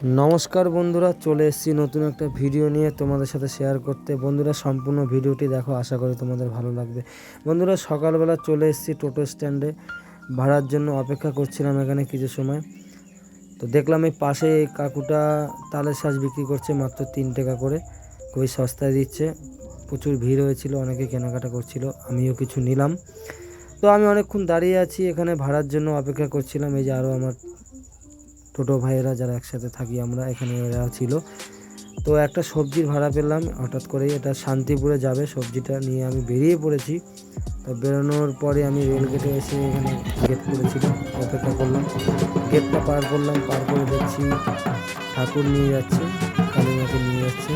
নমস্কার বন্ধুরা, চলে এসেছি নতুন একটা ভিডিও নিয়ে তোমাদের সাথে শেয়ার করতে। বন্ধুরা, সম্পূর্ণ ভিডিওটি দেখো, আশা করি তোমাদের ভালো লাগবে। বন্ধুরা, সকালবেলা চলে এসেছি টোটো স্ট্যান্ডে, ভাড়ার জন্য অপেক্ষা করছিলাম এখানে কিছু সময়। তো দেখলাম এই পাশে কাকুটা তালের শাঁস বিক্রি করছে, মাত্র তিন টাকা করে। খুবই সস্তায় দিচ্ছে, প্রচুর ভিড় হয়েছিল, অনেকে কেনাকাটা করছিল, আমিও কিছু নিলাম। তো আমি অনেকক্ষণ দাঁড়িয়ে আছি, এখানে ভাড়ার জন্য অপেক্ষা করছিলাম, এই যে আরও আমার ছোটো ভাইয়েরা যারা একসাথে থাকি, আমরা এখানে এরা ছিল। তো একটা সবজির ভাড়া পেলাম, হঠাৎ করেই এটা শান্তিপুরে যাবে, সবজিটা নিয়ে আমি বেরিয়ে পড়েছি। তো বেরোনোর পরে আমি রেল গেটে এসে এখানে গেট করেছিলাম অপেক্ষা করলাম। গেটটা পার করলাম, পার করে দেখছি ঠাকুর নিয়ে যাচ্ছে, কালীমাকে নিয়ে যাচ্ছে।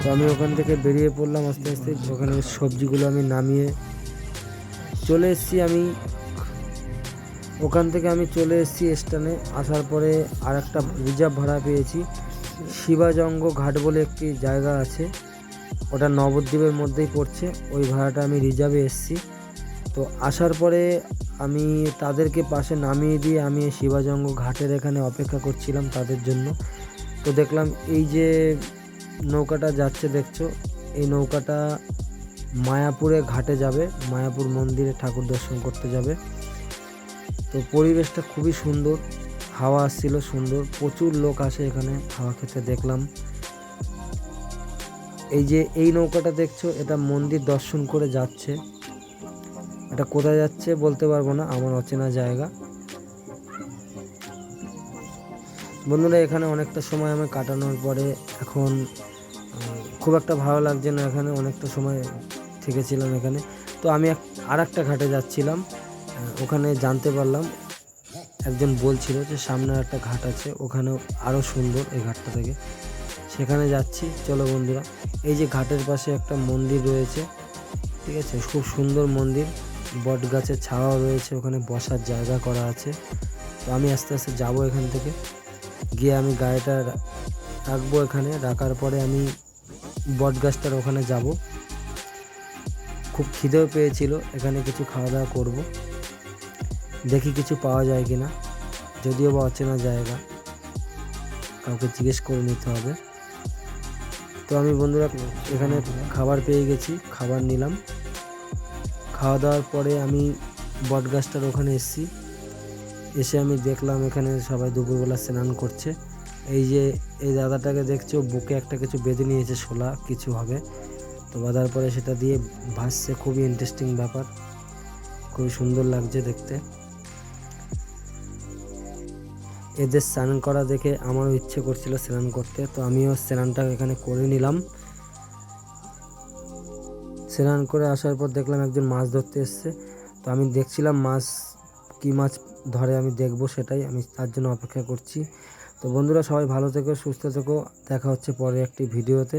তো আমি ওখান থেকে বেরিয়ে পড়লাম আস্তে আস্তে, ওখানে সবজিগুলো আমি নামিয়ে চলে এসেছি আমি ওখান থেকে আমি চলে এসেছি স্টানে আসার পরে আর একটা রিজার্ভ ভাড়া পেয়েছি। শিবাজঙ্গ ঘাট বলে একটি জায়গা আছে। ওটা নবদ্বীপের মধ্যেই পড়ছে। ওই ভাড়াটা আমি রিজার্ভে এসেছি। তো আসার পরে আমি তাদেরকে পাশে নামিয়ে দিয়ে আমি শিবাজঙ্গ ঘাটের এখানে অপেক্ষা করছিলাম তাদের জন্য। তো দেখলাম এই যে নৌকাটা যাচ্ছে দেখছ, এই নৌকাটা মায়াপুরে ঘাটে যাবে। মায়াপুর মন্দিরে ঠাকুর দর্শন করতে যাবে। তো পরিবেশটা খুবই সুন্দর, হাওয়া আসছিল সুন্দর, প্রচুর লোক আসে এখানে হাওয়া খেতে দেখলাম। এই যে এই নৌকাটা দেখছ, এটা মন্দির দর্শন করে যাচ্ছে। এটা কোথায় যাচ্ছে বলতে পারব না, আমার অচেনা জায়গা। বন্ধুরা, এখানে অনেকটা সময় আমি কাটানোর পরে এখন খুব একটা ভালো লাগছে না এখানে, অনেকটা সময় থেকেছিলাম এখানে। তো আমি আর একটা ঘাটে যাচ্ছিলাম। ওখানে জানতে পারলাম। একজন বলছিল যে সামনে একটা ঘাট আছে ওখানে আরও সুন্দর এই ঘাটটা থেকে। সেখানে যাচ্ছি। চলো বন্ধুরা, এই যে ঘাটের পাশে একটা মন্দির রয়েছে, ঠিক আছে? খুব সুন্দর মন্দির। বট গাছের ছাওয়া রয়েছে, ওখানে বসার জায়গা করা আছে। তো আমি আস্তে আস্তে যাব এখান থেকে। গিয়ে আমি গাড়িটা রাখব এখানে। রাখার পরে আমি বট গাছটার ওখানে যাব। খুব খিদেও পেয়েছিল। এখানে কিছু খাওয়া দাওয়া করব। দেখি কিছু পাওয়া যায় কি না যদিও বা অচেনা জায়গা। কাউকে জিজ্ঞেস করে নিতে হবে। তো আমি বন্ধুরা, এখানে খাবার পেয়ে গেছি, খাবার নিলাম। খাওয়া দাওয়ার পরে আমি বট গাছটার ওখানে এসেছি। এসে আমি দেখলাম এখানে সবাই দুপুরবেলা স্নান করছে। এই যে, এই দাদাটাকে দেখছ, বুকে একটা কিছু বেঁধে নিয়েছে, শোলা কিছু হবে। তো বাঁধার পরে সেটা দিয়ে ভাসছে, খুবই ইন্টারেস্টিং ব্যাপার। খুবই সুন্দর লাগছে দেখতে। এদের স্নান করা দেখে আমারও ইচ্ছে করছিল স্নান করতে, তো আমিও স্নানটা এখানে করে নিলাম। স্নান করে আসার পর দেখলাম একজন মাছ ধরতে এসছে, তো আমি দেখছিলাম মাছ, কি মাছ ধরে আমি দেখব সেটাই, আমি তার জন্য অপেক্ষা করছি। তো বন্ধুরা সবাই ভালো থেকো, সুস্থ থেকো, দেখা হচ্ছে পরে একটি ভিডিওতে।